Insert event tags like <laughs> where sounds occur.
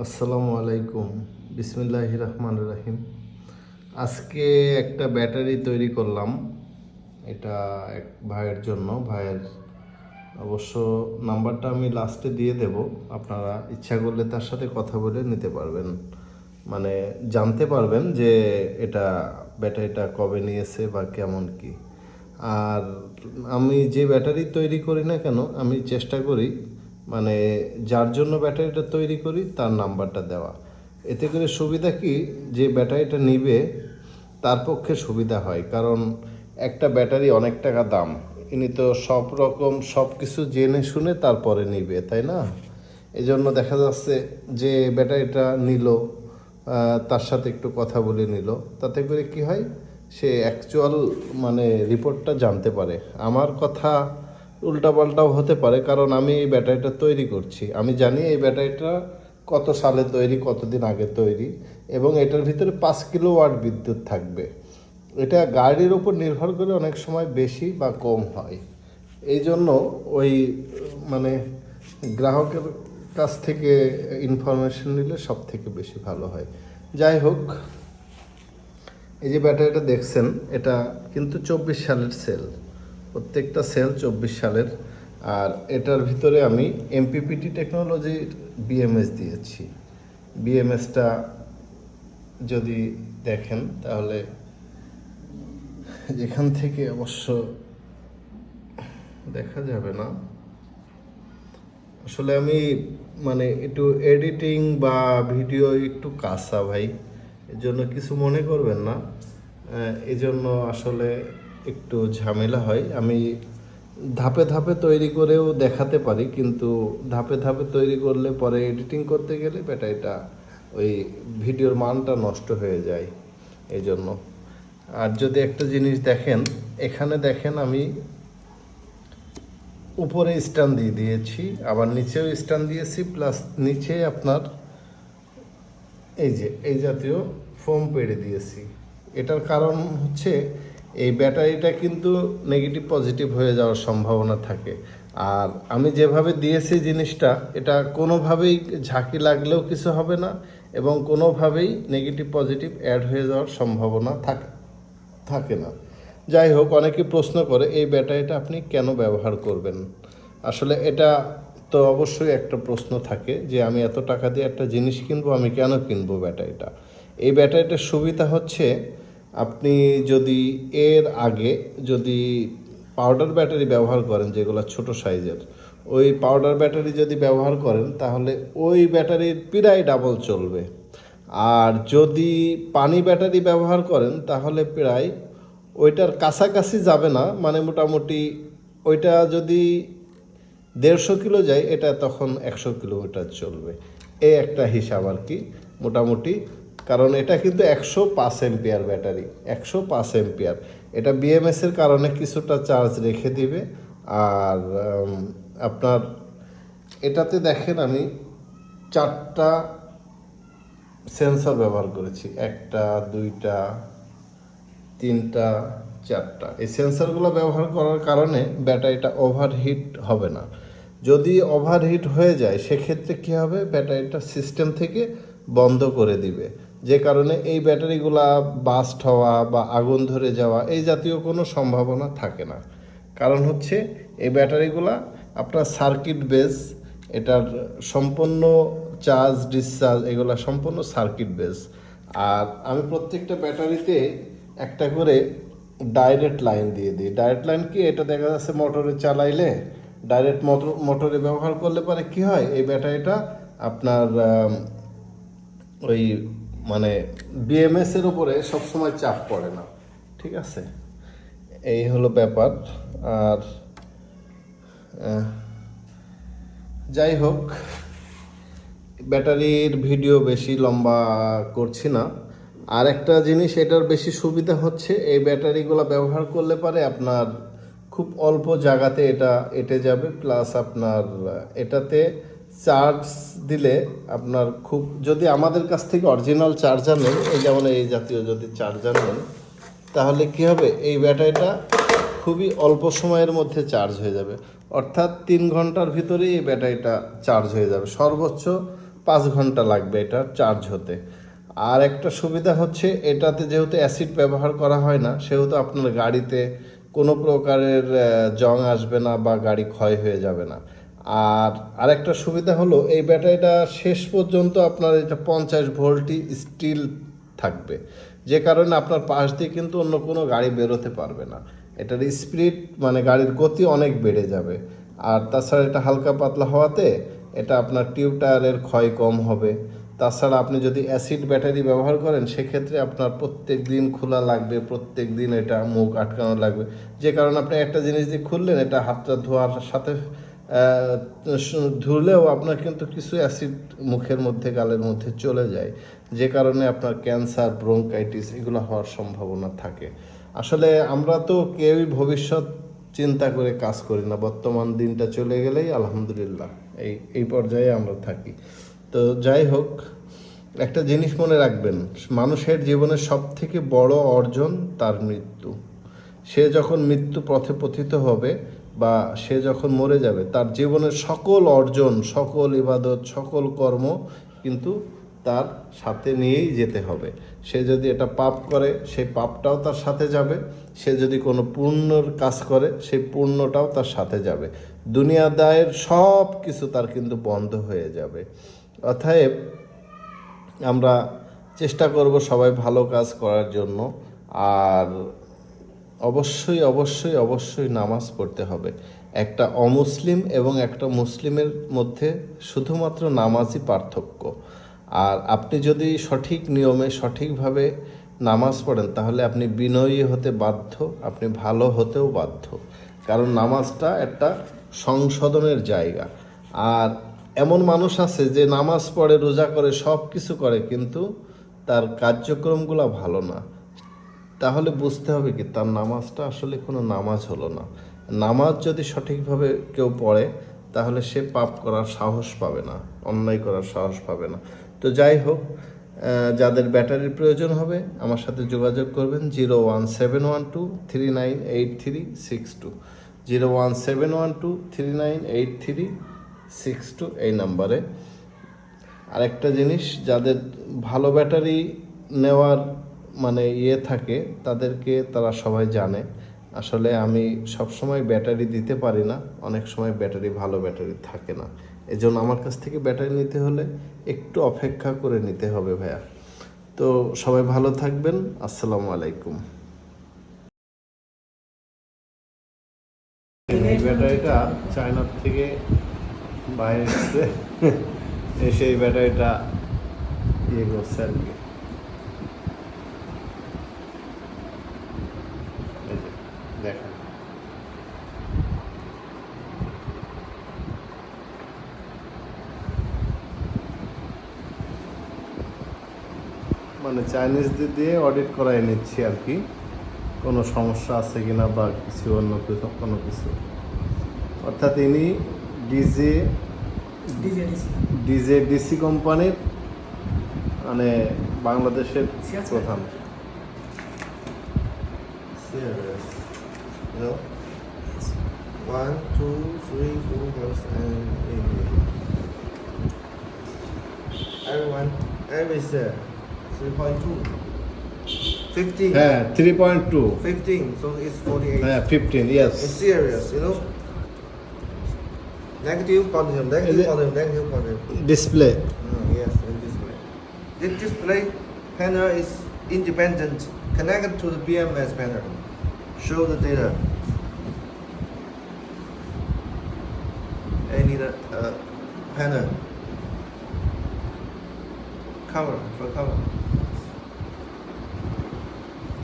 আসসালামু আলাইকুম। বিসমিল্লাহ রহমান রাহিম। আজকে একটা ব্যাটারি তৈরি করলাম। এটা এক ভাইয়ের জন্য। ভাইয়ের অবশ্য নাম্বারটা আমি লাস্টে দিয়ে দেব। আপনারা ইচ্ছা করলে তার সাথে কথা বলে নিতে পারবেন। মানে জানতে পারবেন যে এটা ব্যাটারিটা কবে নিয়েছে বা কেমন কি। আর আমি যে ব্যাটারি তৈরি করি না কেন, আমি চেষ্টা করি মানে যার জন্য ব্যাটারিটা তৈরি করি, তার নাম্বারটা দেওয়া। এতে করে সুবিধা কি? যে ব্যাটারিটা নিবে, তার পক্ষে সুবিধা হয়। কারণ একটা ব্যাটারি অনেক টাকা দাম। ইনি তো সব রকম সব কিছু জেনে শুনে তারপরে নিবে, তাই না? এই জন্য দেখা যাচ্ছে যে ব্যাটারিটা নিল তার সাথে একটু কথা বলে নিল। তাতে করে কি হয়? সে অ্যাকচুয়াল মানে রিপোর্টটা জানতে পারে। আমার কথা উল্টাপাল্টাও হতে পারে, কারণ আমি এই ব্যাটারিটা তৈরি করছি। আমি জানি এই ব্যাটারিটা কত সালে তৈরি, কতদিন আগে তৈরি, এবং এটার ভিতরে পাঁচ কিলো ওয়াট বিদ্যুৎ থাকবে। এটা গাড়ির উপর নির্ভর করে অনেক সময় বেশি বা কম হয়। এই জন্য ওই মানে গ্রাহকের কাছ থেকে ইনফরমেশন নিলে সব থেকে বেশি ভালো হয়। যাই হোক, এই যে ব্যাটারিটা দেখছেন, এটা কিন্তু চব্বিশ সালের সেল প্রত্যেকটা সেল চব্বিশ সালের, আর এটার ভিতরে আমি এমপিপিটি টেকনোলজির বিএমএস দিয়েছি। বিএমএসটা যদি দেখেন তাহলে যেখান থেকে অবশ্য দেখা যাবে না। আসলে আমি মানে একটু এডিটিং বা ভিডিও একটু কাঁচা ভাই এর জন্য কিছু মনে করবেন না। এজন্য আসলে একটু ঝামেলা হয়, আমি ধাপে ধাপে তৈরি করেও দেখাতে পারি, কিন্তু ধাপে ধাপে তৈরি করলে পরে এডিটিং করতে গেলে বেটা এটা ওই ভিডিওর মানটা নষ্ট হয়ে যায় এই জন্য আর যদি একটা জিনিস দেখেন, এখানে দেখেন আমি উপরে স্ট্যান্ড দিয়ে দিয়েছি, আবার নিচেও স্ট্যান্ড দিয়েছি, প্লাস নিচে আপনার এই যে, এই জাতীয় ফোম পেড়ে দিয়েছি। এটার কারণ হচ্ছে এই ব্যাটারিটা কিন্তু নেগেটিভ পজিটিভ হয়ে যাওয়ার সম্ভাবনা থাকে। আর আমি যেভাবে দিয়েছি জিনিসটা, এটা কোনোভাবেই ঝাঁকি লাগলেও কিছু হবে না এবং কোনোভাবেই নেগেটিভ পজিটিভ অ্যাড হয়ে যাওয়ার সম্ভাবনা থাকে থাকে না। যাই হোক, অনেকে প্রশ্ন করে, এই ব্যাটারিটা আপনি কেন ব্যবহার করবেন? আসলে এটা তো অবশ্যই একটা প্রশ্ন থাকে যে আমি এত টাকা দিয়ে একটা জিনিস কিনবো, আমি কেন কিনবো ব্যাটারিটা? এই ব্যাটারিটার সুবিধা হচ্ছে আপনি যদি এর আগে যদি পাউডার ব্যাটারি ব্যবহার করেন, যেগুলো ছোট সাইজের, ওই পাউডার ব্যাটারি যদি ব্যবহার করেন, তাহলে ওই ব্যাটারির প্রায় ডাবল চলবে। আর যদি পানি ব্যাটারি ব্যবহার করেন, তাহলে প্রায় ওইটার কাছাকাছি যাবে না মানে মোটামুটি ওইটা যদি দেড়শো কিলো যায়, এটা তখন একশো কিলোমিটার চলবে। এই একটা হিসাব আর কি, মোটামুটি কারণ এটা কিন্তু একশো পাঁচ এম্পিয়ার ব্যাটারি, একশো পাঁচ এম্পিয়ার এটা বিএমএস এর কারণে কিছুটা চার্জ রেখে দিবে। আর আপনার, এটাতে দেখেন আমি চারটা সেন্সর ব্যবহার করেছি। একটা, দুইটা, তিনটা, চারটা। এই সেন্সরগুলো ব্যবহার করার কারণে ব্যাটারিটা ওভারহিট হবে না। যদি ওভারহিট হয়ে যায়, সেক্ষেত্রে কী হবে? ব্যাটারিটা সিস্টেম থেকে বন্ধ করে দিবে। যে কারণে এই ব্যাটারিগুলা বাস্ট হওয়া বা আগুন ধরে যাওয়া এই জাতীয় কোনো সম্ভাবনা থাকে না। কারণ হচ্ছে এই ব্যাটারিগুলা আপনার সার্কিট বেস, এটার সম্পূর্ণ চার্জ, ডিসচার্জ এগুলা সম্পূর্ণ সার্কিট বেস। আর আমি প্রত্যেকটা ব্যাটারিতে একটা করে ডাইরেক্ট লাইন দিয়ে দিই। ডাইরেক্ট লাইন কি? এটা দেখা যাচ্ছে মোটরে চালাইলে ডাইরেক্ট মোটর, মোটরে ব্যবহার করলে পরে কি হয়? এই ব্যাটারিটা আপনার ওই মানে বিএমএস এর উপরে সবসময় চাপ পড়ে না। ঠিক আছে? এই হলো ব্যাপার। আর যাই হোক, ব্যাটারির ভিডিও বেশি লম্বা করছি না। আর একটা জিনিস, এটার বেশি সুবিধা হচ্ছে, এই ব্যাটারিগুলো ব্যবহার করলে পারে আপনার খুব অল্প জায়গাতে এটা এটে যাবে, প্লাস আপনার এটাতে চার্জ দিলে আপনার খুব, যদি আমাদের কাছ থেকে অরিজিনাল চার্জার নেন, এই যেমন এই জাতীয় যদি চার্জার নেন, তাহলে কি হবে? এই ব্যাটারিটা খুবই অল্প সময়ের মধ্যে চার্জ হয়ে যাবে। অর্থাৎ তিন ঘণ্টার ভিতরেই এই ব্যাটারিটা চার্জ হয়ে যাবে। সর্বোচ্চ পাঁচ ঘণ্টা লাগবে এটা চার্জ হতে। আর একটা সুবিধা হচ্ছে, এটাতে যেহেতু অ্যাসিড ব্যবহার করা হয় না, সেহেতু আপনার গাড়িতে কোনো প্রকারের জং আসবে না বা গাড়ি ক্ষয় হয়ে যাবে না। আর আরেকটা সুবিধা হলো, এই ব্যাটারিটা শেষ পর্যন্ত আপনার এটা পঞ্চাশ ভোল্টই স্টিল থাকবে। যে কারণে আপনার পাশ দিয়ে কিন্তু অন্য কোনো গাড়ি বেরোতে পারবে না। এটার স্পিড মানে গাড়ির গতি অনেক বেড়ে যাবে। আর তাছাড়া এটা হালকা পাতলা হওয়াতে এটা আপনার টিউব টায়ারের ক্ষয় কম হবে। তাছাড়া আপনি যদি অ্যাসিড ব্যাটারি ব্যবহার করেন, সেক্ষেত্রে আপনার প্রত্যেক দিন খোলা লাগবে প্রত্যেক দিন এটা মুখ আটকানো লাগবে। যে কারণে আপনি একটা জিনিস দিয়ে খুললেন, এটা হাতটা ধোয়ার সাথে ধুলেও আপনার কিন্তু কিছু অ্যাসিড মুখের মধ্যে, গালের মধ্যে চলে যায়। যে কারণে আপনার ক্যান্সার, ব্রঙ্কাইটিস এগুলো হওয়ার সম্ভাবনা থাকে। আসলে আমরা তো কেউই ভবিষ্যৎ চিন্তা করে কাজ করি না। বর্তমান দিনটা চলে গেলেই আলহামদুলিল্লাহ এই এই পর্যায়ে আমরা থাকি। তো যাই হোক, একটা জিনিস মনে রাখবেন, মানুষের জীবনের সব থেকে বড় অর্জন তার মৃত্যু। সে যখন মৃত্যু পথে পথিত হবে বা সে যখন মরে যাবে, তার জীবনের সকল অর্জন, সকল ইবাদত, সকল কর্ম কিন্তু তার সাথে নিয়েই যেতে হবে। সে যদি এটা পাপ করে, সেই পাপটাও তার সাথে যাবে। সে যদি কোনো পুণ্যর কাজ করে, সেই পুণ্যটাও তার সাথে যাবে। দুনিয়া দায়ের সব কিছু তার কিন্তু বন্ধ হয়ে যাবে। অতএব আমরা চেষ্টা করব সবাই ভালো কাজ করার জন্য। আর অবশ্যই অবশ্যই অবশ্যই নামাজ পড়তে হবে। একটা অমুসলিম এবং একটা মুসলিমের মধ্যে শুধুমাত্র নামাজই পার্থক্য। আর আপনি যদি সঠিক নিয়মে, সঠিকভাবে নামাজ পড়েন, তাহলে আপনি বিনয়ী হতে বাধ্য, আপনি ভালো হতেও বাধ্য। কারণ নামাজটা একটা সংশোধনের জায়গা। আর এমন মানুষ আছে যে নামাজ পড়ে, রোজা করে সব কিছু করে, কিন্তু তার কার্যক্রমগুলো ভালো না। তাহলে বুঝতে হবে কি, তার নামাজটা আসলে কোনো নামাজ হলো না। নামাজ যদি সঠিকভাবে কেউ পড়ে, তাহলে সে পাপ করার সাহস পাবে না, অন্যায় করার সাহস পাবে না। তো যাই হোক যাদের ব্যাটারির প্রয়োজন হবে, আমার সাথে যোগাযোগ করবেন zero one seven one two three nine eight three six two. Zero one seven one two three nine eight three six two এই নাম্বারে। আরেকটা জিনিস, যাদের ভালো ব্যাটারি নেওয়ার মানে ইয়ে থাকে, তাদেরকে তারা সবাই জানে। আসলে আমি সবসময় ব্যাটারি দিতে পারি না, অনেক সময় ব্যাটারি, ভালো ব্যাটারি থাকে না। এজন্য আমার কাছ থেকে ব্যাটারি নিতে হলে একটু অপেক্ষা করে নিতে হবে ভাইয়া। তো সবাই ভালো থাকবেন, আসসালামু আলাইকুম। এই ব্যাটারিটা চায়নার থেকে বাইরে <laughs> এসে এই ব্যাটারিটা ইয়ে করছে আর কি। মানে চাইনিজদের দিয়ে অডিট করাই নিচ্ছি আর কি কোনো সমস্যা আছে কি না বা কিছু অন্য কিছু কোনো কিছু অর্থাৎ ইনি ডিজে ডিজে ডিসি কোম্পানির মানে বাংলাদেশের প্রধান One. Everyone, sir. 3.2. 15. Yeah, 3.2. 15, so it's 48. Yeah, 15, yes. It's serious, you know. Negative positive, negative positive, negative positive. Display. Mm, yes, display. This display panel is independent, connected to the BMS panel. Show the data. I need a uh, panel. Cover, for cover.